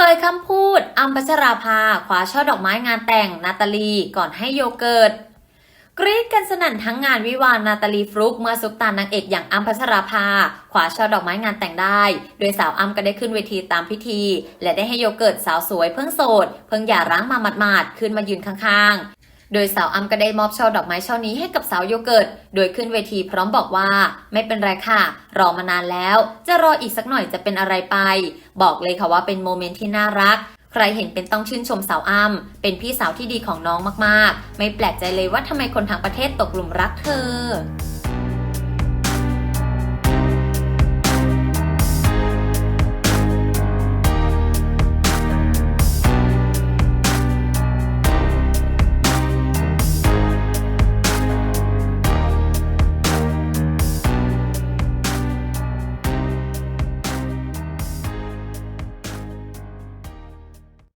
เผยคำพูดอัมพัชราภาคว้าช่อดอกไม้งานแต่งนาตาลีก่อนให้โยเกิร์ตกรี๊ดกันสนั่นทั้งงานวิวาห์นาตาลีฟลุกเมื่อซุปตานางเอกอย่างอัมพัชราภาขวาช่อดอกไม้งานแต่งได้ โดยสาวอัมก็ได้ขึ้นเวทีตามพิธี และได้ให้โยเกิร์ตสาวสวยเพิ่งโสด เพิ่งหย่าร้างมาหมาดๆขึ้นมายืนข้างๆ โดยสาวอัมก็ได้มอบช่อดอกไม้ช่อนี้ให้กับสาวโยเกิร์ต โดยขึ้นเวทีพร้อมบอกว่า ไม่เป็นไรค่ะ รอมานานแล้ว จะรออีกสักหน่อยจะเป็นอะไรไป บอกเลยค่ะว่าเป็นโมเมนต์ที่น่ารัก ใครเห็นเป็นต้องชื่นชมสาวอ้ำเป็นพี่สาวที่ดีของน้องมากๆ ไม่แปลกใจเลยว่าทำไมคนทั้งประเทศตกหลุมรักเธอ